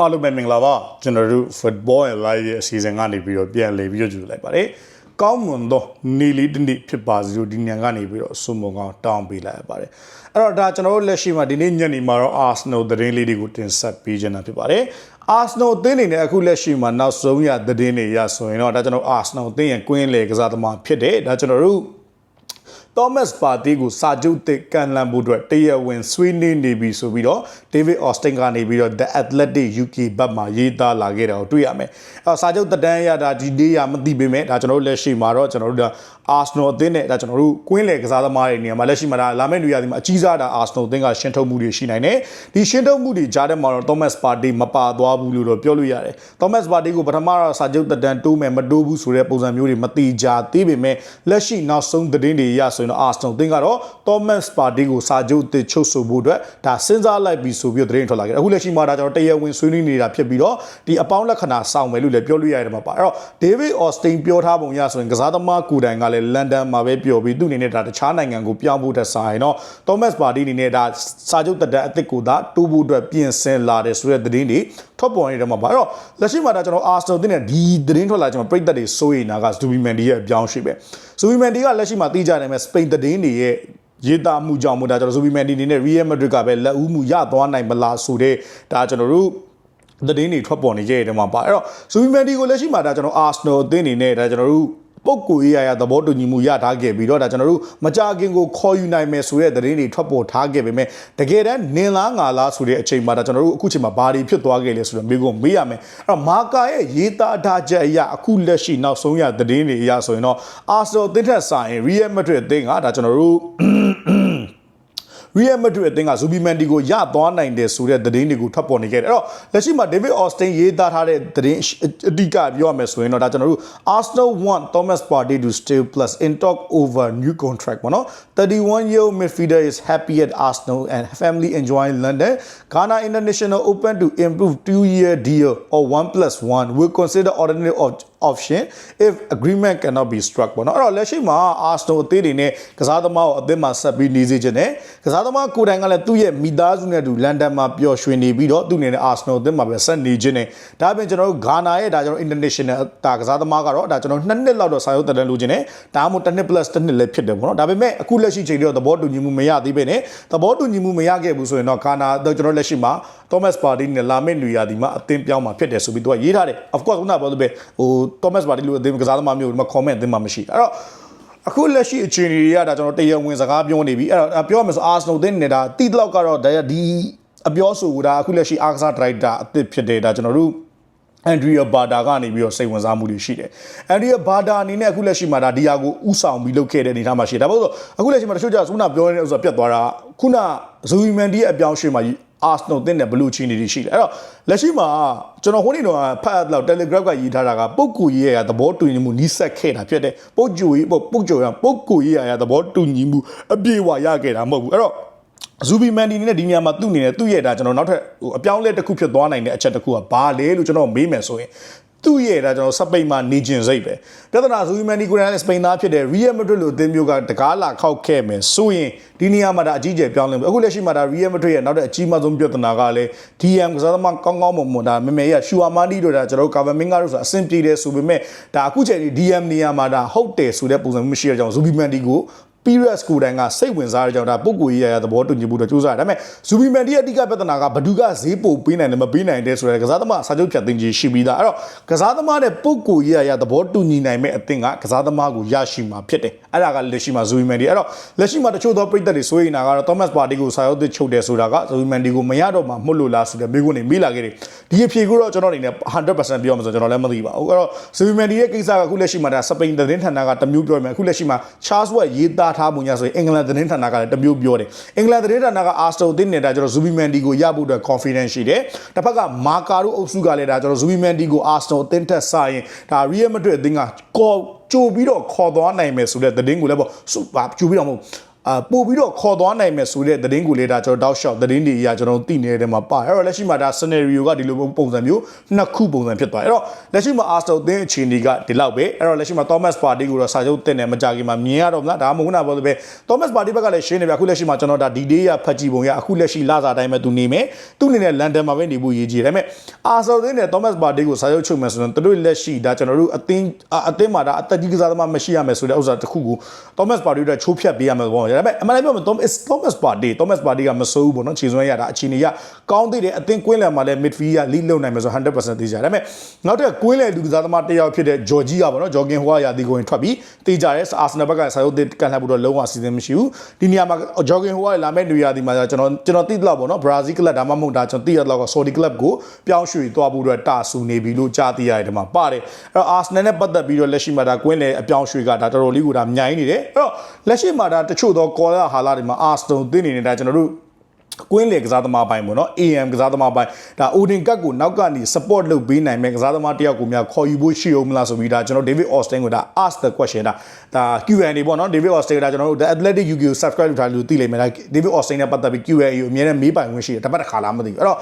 အားလုံးပဲမင်္ဂလာပါကျွန်တော်တို့ football and live ရဲ့အစီအစဉ်ကနေပြီးတော့ပြန်လည်ပြီးတော့ကြိုလိုက်ပါတယ်ကောင်းမွန်သောနေလေးတစ်နေ့ဖြစ်ပါစေလို့ဒီညံကနေပြီးတော့ဆုမွန်ကောင်းတောင်းပေးလိုက်ရပါတယ်အဲ့တော့ဒါကျွန်တော်တို့လက်ရှိမှာဒီနေ့ညနေမှာတော့ Arsenal သတင်းလေးတွေကိုတင်ဆက်ပေးချင်တာဖြစ်ပါတယ် Arsenal အသင်းနေနဲ့အခုလက်ရှိမှာနောက်ဆုံးရသတင်းတွေရဆိုရင်တော့ဒါကျွန်တော် Arsenal အသင်းရဲ့ကွင်းလေကစားသမားဖြစ်တယ်ဒါကျွန်တော်တို့ Thomas Partey ကိုစာချုပ်တစ်ကန်လန်ဖို့အတွက်တရဝင်ဆွေးနွေးနေပြီဆိုပြီးတော့ David Austin ကနေပြီးတော့ The Athletic UK ဘက်မှာရေးသားလာခဲ့တာကိုတွေ့ရမယ်။အဲစာချုပ်တဒန်းရတာဒီနေ့ရမသိပေမဲ့ဒါကျွန်တော်တို့လက်ရှိမှာတော့ကျွန်တော်တို့ဒါ Arsenal အသင်းနဲ့ဒါကျွန်တော်တို့ကွင်းလယ်ကစားသမားတွေနေရာမှာလက်ရှိမှာဒါလာမယ့်နေရာဒီမှာအကြီးစားဒါ Arsenal အသင်းကရှင်းထုတ်မှုတွေရှိနိုင်တယ်။ဒီရှင်းထုတ်မှုတွေကြားထဲမှာတော့ Thomas Partey မပါသွားဘူးလို့တော့ပြောလို့ရတယ်။ Thomas Partey ကိုပထမတော့စာချုပ်တဒန်းတိုးမယ်မတိုးဘူးဆိုတဲ့ပုံစံမျိုးတွေမတိကြသေးပေမဲ့လက်ရှိနောက်ဆုံးသတင်းတွေရဆိုရင်တော့ Arsenal အသင်းကတော့ Thomas Partey ကိုစာချုပ်တစ်ချုပ်ဆိုဖို့အတွက်ဒါစဉ်းစားလိုက်ပြီဆိုပြီးတော့သတင်းထွက်လာခဲ့တယ်အခုလက်ရှိမှာဒါကျွန်တော်တရားဝင်ဆွေးနွေးနေတာဖြစ်ပြီးတော့ဒီအပေါင်းလက္ခဏာစောင့်မယ်လို့လည်းပြောလို့ရတယ်မှာပါအဲ့တော့ David Austin ပြောထားပုံရဆိုရင်ကစားသမားကူတိုင်ကလည်းလန်ဒန်မှာပဲပြောပြီးသူ့အနေနဲ့ဒါတခြားနိုင်ငံကိုပြောင်းဖို့တက်ဆိုင်တော့ Thomas Partey အနေနဲ့ဒါစာချုပ်တက်တဲ့အစ်စ်ကိုသာတိုးဖို့အတွက်ပြင်ဆင်လာတယ်ဆိုတဲ့သတင်းတွေထွက်ပေါ်နေတဲ့မှာပါအဲ့တော့လက်ရှိမှာဒါကျွန်တော် Arsenal တင်းနဲ့ဒီသတင်းထွက်လာကျွန်တော်ပြိသက်တွေစိုးရိမ်တာက Zubimendi ရဲ့အပြောင်းရှိပဲ Zubimendi ကလက်ရှိမှာတီးကြတယ်မဲ့ Spain သတင်းတွေရဲ့ရေးသားမှုကြောင့်မို့ဒါကျွန်တော် Zubimendi အနေနဲ့ Real Madrid ကပဲလက်ဦးမှုရသွားနိုင်မလားဆိုတဲ့ဒါကျွန်တော်တို့သတင်းတွေထွက်ပေါ်နေကြတဲ့မှာပါအဲ့တော့ Zubimendi ကိုလက်ရှိမှာဒါကျွန်တော် Arsenal အသင်းအနေနဲ့ဒါကျွန်တော်တို့ ပုတ်ကိုရေးရရသဘောတူညီမှုရထားခဲ့ပြီးတော့ဒါကျွန်တော်တို့မကြခင်ကိုခေါ်ယူနိုင်မယ်ဆိုတဲ့သတင်းတွေထွက်ပေါ်ထားခဲ့ပေမဲ့တကယ်တမ်းနင်လားငါလားဆိုတဲ့အချိန်မှာဒါကျွန်တော်တို့အခုချိန်မှာဘာတွေဖြစ်သွားခဲ့လဲဆိုတော့မိကုံမေးရမယ်အဲ့တော့မာကာရဲ့ရေးသားထားချက်အရာအခုလက်ရှိနောက်ဆုံးရသတင်းတွေအရာဆိုရင်တော့ Arsenal အသင်းထက်ဆိုင် Real Madrid အသင်းကဒါကျွန်တော်တို့ Real Madrid အသင်းက Zubimendi ကိုရသွားနိုင်တယ်ဆိုတဲ့သတင်းတွေကိုထွက်ပေါ်နေခဲ့တယ်အဲ့တော့လက်ရှိမှာ David Austin ရေးသားထားတဲ့သတင်းအဓိကပြောရမယ်ဆိုရင်တော့ဒါကျွန်တော်တို့ Arsenal want Thomas Partey to stay plus in talk over new contract ပေါ့နော်31 year old midfielder is happy at Arsenal and family enjoying London Ghana International open to improve two year deal or 1 plus 1 will consider alternative of option if agreement cannot be struck ပေါ့နော်အဲ့တော့လက်ရှိမှာ Arsenal အသင်းတွေနဲ့ကစားသမားကိုအသင်းမှာဆက်ပြီးနေစေချင်တယ်ကစားသမားကိုယ်တိုင်ကလည်းသူ့ရဲ့မိသားစုနဲ့တူလန်ဒန်မှာပျော်ရွှင်နေပြီးတော့သူ့အနေနဲ့ Arsenal အသင်းမှာပဲဆက်နေခြင်းနဲ့ဒါပြင်ကျွန်တော်တို့ Ghana ရဲ့ဒါကျွန်တော် international ဒါကစားသမားကတော့ဒါကျွန်တော်နှစ်နှစ်လောက်တော့စာရုပ်တက်တန်းလိုချင်တယ်ဒါမှမဟုတ်တစ်နှစ် plus တစ်နှစ်လည်းဖြစ်တယ်ပေါ့နော်ဒါပေမဲ့အခုလက်ရှိချိန်တော့သဘောတူညီမှုမရသေးပဲနဲ့သဘောတူညီမှုမရခဲ့ဘူးဆိုရင်တော့ Ghana တော့ကျွန်တော်လက်ရှိမှာ Thomas Partey နဲ့လာမယ့်နေရာဒီမှာအသင်းပြောင်းမှာဖြစ်တယ်ဆိုပြီးသူကရေးထားတယ် of course ခုနကပြောသလိုပဲဟို Thomas Partey လို့အသင်းကစားသမားမျိုးဒီမှာ comment အသင်းမှာမရှိအဲ့တော့အခုလက်ရှိအခြေအနေတွေကဒါကျွန်တော်တရားဝင်စကားပြောနေပြီအဲ့တော့ပြောရမယ်ဆို Arsenal တင်းနေတာတီတလောက်ကတော့ဒါဒီအပြောဆိုတာအခုလက်ရှိအားကစားဒရိုက်တာအသစ်ဖြစ်တယ်ဒါကျွန်တော်တို့အန်ဒရီယာဘာတာကနေပြီးတော့စိတ်ဝင်စားမှုတွေရှိတယ်။အန်ဒရီယာဘာတာအနေနဲ့အခုလက်ရှိမှာဒါဒီယာကိုဥဆောင်ပြီးလုပ်ခဲ့တဲ့အနေအထားမှာရှိတယ်။ဒါပေမဲ့အခုလက်ရှိမှာတချို့ကျခုနပြောနေတဲ့ဥစ္စာပြတ်သွားတာခုနဇူဝီမန်ဒီရဲ့အပြောင်းအရွှေ့မှာ အာစနယ်တင်းတဲ့ဘလူးချီနီတွေရှိတယ်အဲ့တော့လက်ရှိမှာကျွန်တော်ဟိုနေ့တော့ဖတ်လောက် Telegraph ကရေးထားတာကပုတ်ကူရေးရသဘောတူညီမှုနီးစပ်ခဲ့တာဖြစ်တယ်ပုတ်ကြိုရေးပုတ်ပုတ်ကြိုရပုတ်ကူရေးရသဘောတူညီမှုအပြေဝရခဲ့တာမဟုတ်ဘူးအဲ့တော့ဇူဘီမန်ဒီနဲ့ဒီနေရာမှာသူ့အနေနဲ့သူ့ရဲ့ဒါကျွန်တော်နောက်ထပ်ဟိုအပြောင်းလဲတစ်ခုဖြစ်သွားနိုင်တဲ့အချက်တစ်ခုကဘာလဲလို့ကျွန်တော်မေးမယ်ဆိုရင် သူ့ရဲ့ဒါကျွန်တော်စပိန်မှာနေကျင်စိတ်ပဲပြဿနာဇူဘီမန်ဒီကိုရန်စပိန်သားဖြစ်တဲ့ Real Madrid လို့အသင်းမျိုးကတကားလာခောက်ခဲ့မယ်ဆိုရင်ဒီနေရာမှာဒါအကြီးကျယ်ပြောင်းလဲမယ်အခုလက်ရှိမှာဒါ Real Madrid ရဲ့နောက်တဲ့အကြီးမားဆုံးပြဿနာကလည်း DM ကစားသမားကောင်းကောင်းမွန်မွန်ဒါမမေရရှူအာမာနီတို့ဒါကျွန်တော်တို့ Kevin Minga တို့ဆိုအဆင်ပြေတယ်ဆိုပေမဲ့ဒါအခုချိန်ဒီ DM နေရာမှာဒါဟုတ်တယ်ဆိုတဲ့ပုံစံမျိုးမရှိတဲ့ကြောင့်ဇူဘီမန်ဒီကို Perez ကိုတိုင်ကစိတ်ဝင်စားတဲ့ကြောင့်ဒါပုဂ္ဂိုလ်ရေးရရသဘောတူညီမှုတော့ကြိုးစားတယ်ဒါပေမဲ့ဇူဘီမန်ဒီရဲ့အဓိကပြဿနာကဘဒုကဈေးပို့ပေးနိုင်တယ်မပေးနိုင်တဲ့ဆိုတဲ့ကစားသမားစာချုပ်ဖြတ်သိမ်းခြင်းရှိပြီးသားအဲ့တော့ကစားသမားတဲ့ပုဂ္ဂိုလ်ရေးရရသဘောတူညီနိုင်မဲ့အသင်းကကစားသမားကိုရရှိမှာဖြစ်တယ်အဲ့ဒါကလက်ရှိမှာဇူဘီမန်ဒီအဲ့တော့လက်ရှိမှာတချို့သောပြည်သက်တွေစိုးရိမ်တာကတော့ Thomas Partey ကိုစာရုပ်သစ်ချုပ်တယ်ဆိုတာကဇူဘီမန်ဒီကိုမရတော့မှမှုလို့လားဆိုတဲ့မိကုန်းနေမိလာခဲ့တယ်ဒီအဖြေကိုတော့ကျွန်တော်အနေနဲ့100%ပြောမှဆိုကျွန်တော်လည်းမသိပါဘူးအဲ့တော့ဇူဘီမန်ဒီရဲ့ကိစ္စကအခုလက်ရှိမှာဒါစပိန်သတင်းဌာနကတမျိုးပြောရမယ်အခုလက်ရှိမှာ Charles Watt ရေးသားထားပုံညာဆိုရင်အင်္ဂလန်သတင်းဌာနကလည်းတမျိုးပြောတယ်အင်္ဂလန်သတင်းဌာနက Arsenal တင်းနေတာကျွန်တော်ဇူဘီမန်ဒီကိုရဖို့အတွက် confidence ရှိတယ်တစ်ဖက်ကမာကာတို့အုပ်စုကလည်းဒါကျွန်တော်ဇူဘီမန်ဒီကို Arsenal အသင်းထက်ဆိုင်ရင်ဒါ Real Madrid အသင်းကကော်ကြိုပြီးတော့ခေါ်သွားနိုင်မယ်ဆိုတဲ့သတင်းကိုလည်းပေါ့စုပါကြိုပြီးတော့မဟုတ် အာပို့ပြီးတော့ခေါ်သွားနိုင်မယ်ဆိုတဲ့သတင်းကိုလေဒါကျွန်တော်တောက်လျှောက်သတင်းတွေအရာကျွန်တော်သိနေတဲ့ထဲမှာပါအဲ့တော့လက်ရှိမှာဒါ scenario ကဒီလိုပုံစံမျိုးနှစ်ခုပုံစံဖြစ်သွားအဲ့တော့လက်ရှိမှာ Arsenal အသင်းအခြေအနေကဒီလောက်ပဲအဲ့တော့လက်ရှိမှာ Thomas Partey ကိုတော့စာချုပ်တင်တယ်မကြခင်မှာမြင်ရတော့မလားဒါမှမဟုတ်နာပြောလို့ပဲ Thomas Partey ဘက်ကလည်းရှင်းနေပြီအခုလက်ရှိမှာကျွန်တော်ဒါ D-Day ရဖတ်ကြည့်ပုံရအခုလက်ရှိလစာတိုင်းပဲသူနေမယ်သူအနေနဲ့ London မှာပဲနေဖို့ရည်ကြီးတယ်ဒါပေမဲ့ Arsenal အသင်းနဲ့ Thomas Partey ကိုစာချုပ်ချုပ်မယ်ဆိုရင်သူတို့လက်ရှိဒါကျွန်တော်တို့အသင်းအသင်းမှာဒါအသက်ကြီးကစားသမားမရှိရမယ်ဆိုတဲ့ဥစ္စာတစ်ခုကို Thomas Partey တို့ချိုးဖျက်ပေးရမယ်ပေါ့ဒါပေမဲ့အမှန်တကယ်ပြောမယ် Thomas Thomas Partey Thomas Partey ကမစိုးဘူးပေါ့နော်ခြေစွမ်းရတာအခြေအနေကကောင်းသေးတယ်အသင်းကွင်းလယ်မှာလည်း midfield က lead လုပ်နိုင်မယ်ဆို100%သိကြတယ်ဒါပေမဲ့နောက်ထပ်ကွင်းလယ်လူကစားသမားတစ်ယောက်ဖြစ်တဲ့ Georgie ကပေါ့နော် Jorgen Hua ရာဒီကိုရင်ထွက်ပြီးသိကြတယ် Arsenal ဘက်ကစာချုပ်ကန်လှပ်ဖို့တော့လုံးဝအစီအစဉ်မရှိဘူးဒီနေရာမှာ Jorgen Hua လာမဲ့နေရာဒီမှာကျွန်တော်ကျွန်တော်သိတော့ပေါ့နော် Brazil club ဒါမှမဟုတ်ဒါကျွန်တော်သိရတော့ Saudi club ကိုပြောင်းရွှေ့သွားဖို့အတွက်တာဆူနေပြီလို့ကြားသိရတယ်ဒီမှာပါတယ်အဲ့တော့ Arsenal နဲ့ပတ်သက်ပြီးတော့လက်ရှိမှာဒါကွင်းလယ်အပြောင်းရွှေ့ကဒါတော်တော်လေးကိုဒါမြိုင်းနေတယ်အဲ့တော့လက်ရှိမှာဒါတချို့သော call ဟာလာတွေမှာ Arsenal သိနေနေတာကျွန်တော်တို့ကွင်းလေကစားသမားပိုင်းပေါ့နော် AM ကစားသမားပိုင်းဒါ Odin ကတ်ကိုနောက်ကနေ support လုပ်ပေးနိုင်မဲ့ကစားသမားတယောက်ကိုများခေါ်ယူဖို့ရှိအောင်မလားဆိုပြီးဒါကျွန်တော် David Austin ကိုဒါ ask the question ဒါဒါ Q&A ပေါ့နော် David Austin ကဒါကျွန်တော်တို့ The Athletic UK ကို subscribe လုပ်ထားလို့သိလိမ့်မယ်ဒါ David Austin နဲ့ပတ်သက်ပြီး Q&A ကိုအများနဲ့မေးပိုင်ခွင့်ရှိတယ်တပတ်တစ်ခါလားမသိဘူးအဲ့တော့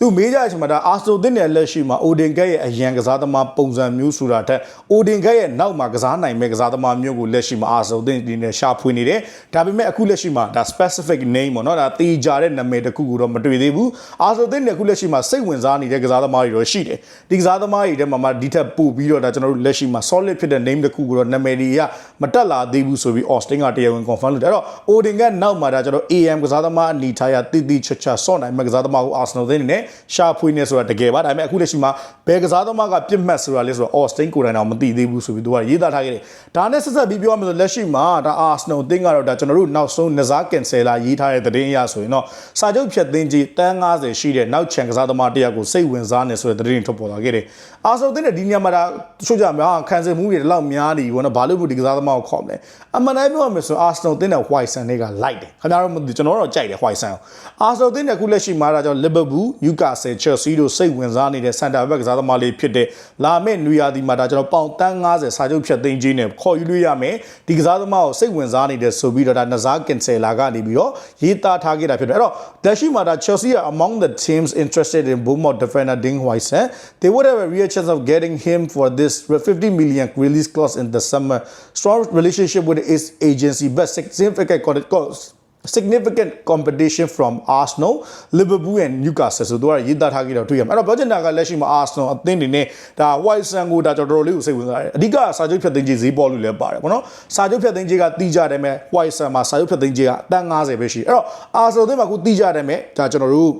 သူမေးကြတဲ့အချိန်မှာဒါအာစတိုတင်တဲ့လက်ရှိမှာအိုဒင်ကက်ရဲ့အရန်ကစားသမားပုံစံမျိုးဆိုတာထက်အိုဒင်ကက်ရဲ့နောက်မှာကစားနိုင်မဲ့ကစားသမားမျိုးကိုလက်ရှိမှာအာစတိုတင်ဒီနဲ့ရှာဖွေနေတယ်ဒါပေမဲ့အခုလက်ရှိမှာဒါ specific name ပေါ့နော်ဒါတေးကြတဲ့နာမည်တစ်ခုကိုတော့မတွေ့သေးဘူးအာစတိုတင်နဲ့အခုလက်ရှိမှာစိတ်ဝင်စားနေတဲ့ကစားသမားတွေတော့ရှိတယ်ဒီကစားသမားတွေထဲမှာမှဒီထက်ပို့ပြီးတော့ဒါကျွန်တော်တို့လက်ရှိမှာ solid ဖြစ်တဲ့ name တစ်ခုကိုတော့နာမည်တွေကမတက်လာသေးဘူးဆိုပြီး Austin ကတရားဝင် confirm လုပ်တယ်အဲ့တော့ Odin ကနောက်မှာဒါကျွန်တော် AM ကစားသမားအနေထားရတိတိချာချာစော့နိုင်မဲ့ကစားသမားကို Arsenal သိနေနဲ့ရှာဖွေနေဆိုတာတကယ်ပါဒါပေမဲ့အခုလက်ရှိမှာဘယ်ကစားသမားကပြစ်မှတ်ဆိုတာလဲဆိုတော့ Austin ကိုယ်တိုင်တော့မသိသေးဘူးဆိုပြီးသူကရေးသားထားခဲ့တယ်ဒါနဲ့ဆက်ဆက်ပြီးပြောရမယ်ဆိုလက်ရှိမှာဒါ Arsenal အသင်းကတော့ဒါကျွန်တော်တို့နောက်ဆုံး Nazar Cancela ရေးထားတဲ့သတင်းအရဆိုရင်တော့စာချုပ်ဖြတ်သိမ်းကြီးတန်း90ရှိတဲ့နောက်ချန်ကစားသမားတယောက်ကိုစိတ်ဝင်စားနေဆိုတဲ့သတင်းတွေထွက်ပေါ်လာခဲ့တယ်အာဆယ်အသင်းနဲ့ဒီညမှာဒါတချို့ကြမှာခံစင်မှုတွေဒီလောက်များနေပြီဘောနော်ဘာလို့မို့ဒီကစားသမားကိုခေါ်မလဲအမှန်တိုင်းပြောရမယ်ဆိုအာဆယ်အသင်းနဲ့ White Sun တွေကလိုက်တယ်ခင်ဗျားတို့မသိကျွန်တော်တို့ကြိုက်တယ် White Sun ကိုအာဆယ်အသင်းနဲ့ခုလက်ရှိမှာဒါကြောင့် Liverpool Newcastle Chelsea တို့စိတ်ဝင်စားနေတဲ့ Center Back ကစားသမားလေးဖြစ်တဲ့လာမယ့်နွေရာသီမှာဒါကျွန်တော်ပေါင်တန်း90စာချုပ်ဖြတ်သိမ်းခြင်းနဲ့ခေါ်ယူလို့ရမယ်ဒီကစားသမားကိုစိတ်ဝင်စားနေတဲ့ဆိုပြီးတော့ဒါ Nazar Cancela ကနေပြီးတော့ရေးသားထားခဲ့တာဖြစ်တယ်အဲ့တော့လက်ရှိမှာဒါ Chelsea are among the teams interested in Bournemouth defender Ding Huijsen they would have a real chance of getting him for this 50 million release clause in the summer strong relationship with his agency but significant cost significant competition from Arsenal, Liverpool and Newcastle ဆိုတော့ရေးသားထားကြတော့တွေ့ရမှာအဲ့တော့ပြောချင်တာကလက်ရှိမှာ Arsenal အသင်းတွေနဲ့ဒါ White Sun ကိုဒါတော်တော်လေးကိုစိတ်ဝင်စားတယ်အဓိကစာချုပ်ဖြတ်သိမ်းခြင်းဈေးပေါ်လို့လည်းပါတယ်ပေါ့နော်စာချုပ်ဖြတ်သိမ်းခြင်းကတီးကြတယ်မဲ့ White Sun မှာစာချုပ်ဖြတ်သိမ်းခြင်းကအတန်း90ပဲရှိတယ်အဲ့တော့ Arsenal အသင်းမှာအခုတီးကြတယ်မဲ့ဒါကျွန်တော်တို့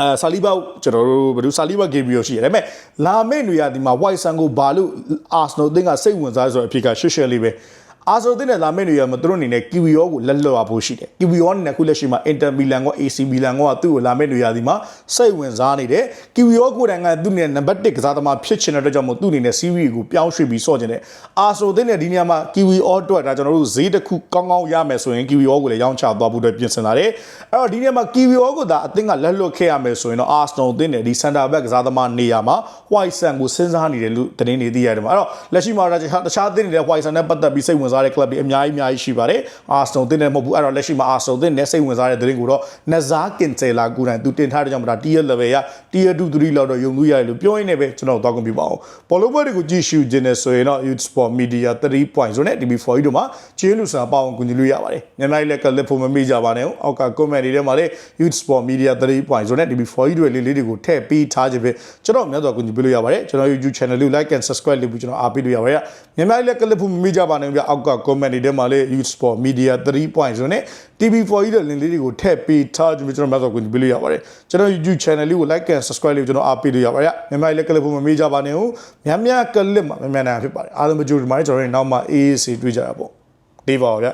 အဲဆာလီဘာကျွန်တော်တို့ဘယ်လိုဆာလီဘာဂေဘရီယိုရှိရတယ်ဒါပေမဲ့လာမယ့်နေရာဒီမှာ White Sun ကိုဘာလို့ Arsenal အသင်းကစိတ်ဝင်စားဆိုတဲ့အဖြစ်ကရှက်ရှက်လေးပဲ အာဆိုတဲ့လာမယ့်နေရမှာသူတို့အနေနဲ့ QVO ကိုလက်လွတ်ရဖို့ရှိတယ် QVO အနေနဲ့ခုလက်ရှိမှာ Inter Milan က AC Milan ကသူ့ကိုလာမယ့်နေရာဒီမှာစိတ်ဝင်စားနေတယ် QVO ကိုယ်တိုင်ကသူ့အနေနဲ့နံပါတ်1ကစားသမားဖြစ်ချင်တဲ့အတွက်ကြောင့်မို့သူ့အနေနဲ့ series ကိုပြောင်းရွှေ့ပြီးဆော့ချင်တယ်အာဆိုတဲ့ဒီနေရာမှာ QVO အတွက်ဒါကျွန်တော်တို့ဈေးတစ်ခုကောင်းကောင်းရမယ်ဆိုရင် QVO ကိုလည်းရောင်းချသွားဖို့အတွက်ပြင်ဆင်လာတယ်အဲ့တော့ဒီနေရာမှာ QVO ကိုဒါအသင်းကလက်လွတ်ခဲ့ရမယ်ဆိုရင်တော့ Arsenal အသင်းနဲ့ဒီ center back ကစားသမားနေရာမှာ White Sun ကိုစဉ်းစားနေတယ်လို့သတင်းတွေသိရတယ်မှာအဲ့တော့လက်ရှိမှာတခြားတခြားအသင်းတွေလည်း White Sun နဲ့ပတ်သက်ပြီးစိတ်ဝင်စားတဲ့ club တွေအများကြီးအများကြီးရှိပါတယ်အာစတိုတင်နဲ့မဟုတ်ဘူးအဲ့တော့လက်ရှိမှာအာစတိုတင်နဲ့စိတ်ဝင်စားတဲ့သတင်းကိုတော့နဇာကင်ဆယ်လာကိုတိုင်သူတင်ထားတဲ့ကြောင့်မလား tier level ရ tier 2 3လောက်တော့ယုံလို့ရတယ်လို့ပြောရင်းနဲ့ပဲကျွန်တော်သွားကုန်ပြပါအောင်ဘောလုံးပွဲတွေကိုကြည့်ရှုခြင်းနဲ့ဆိုရင်တော့ Youth Sport Media 3.0နဲ့ TV4 တို့မှာကျေးလူစာပေါအောင်ကူညီလို့ရပါတယ်မြန်မာပြည်လက်ကလစ်ဖို့မမေ့ကြပါနဲ့အောက်က comment တွေထဲမှာလည်း Youth Sport Media 3.0နဲ့ TV4 တို့လေးလေးတွေကိုထည့်ပေးထားခြင်းပဲကျွန်တော်များစွာကူညီပေးလို့ရပါတယ်ကျွန်တော် YouTube channel လေး like and subscribe လုပ်ပြီးကျွန်တော်အားပေးလို့ရပါတယ်မြန်မာပြည်လက်ကလစ်ဖို့မမေ့ကြပါနဲ့ဗျအောက်က comment တွေထဲမှာလည်း Youth Sport Media 3.0နဲ့ TV4 ကြီးတဲ့ link လေးတွေကိုထည့်ပေးထားကြပြီးကျွန်တော်များစွာကူညီပေးလို့ရပါတယ်ကျွန်တော် YouTube channel လေးကို like and subscribe လုပ်ကျွန်တော်အားပေးလို့ရပါတယ်မြန်မာပြည်လက်ကလစ်ဖို့မမေ့ကြပါနဲ့ဦးများများကလစ်မှာမြန်မြန်နိုင်ဖြစ်ပါတယ်အားလုံးကြိုးဒီမှာကျွန်တော်တို့နောက်မှ AAC တွေ့ကြတာပေါ့ဒီပါဗျ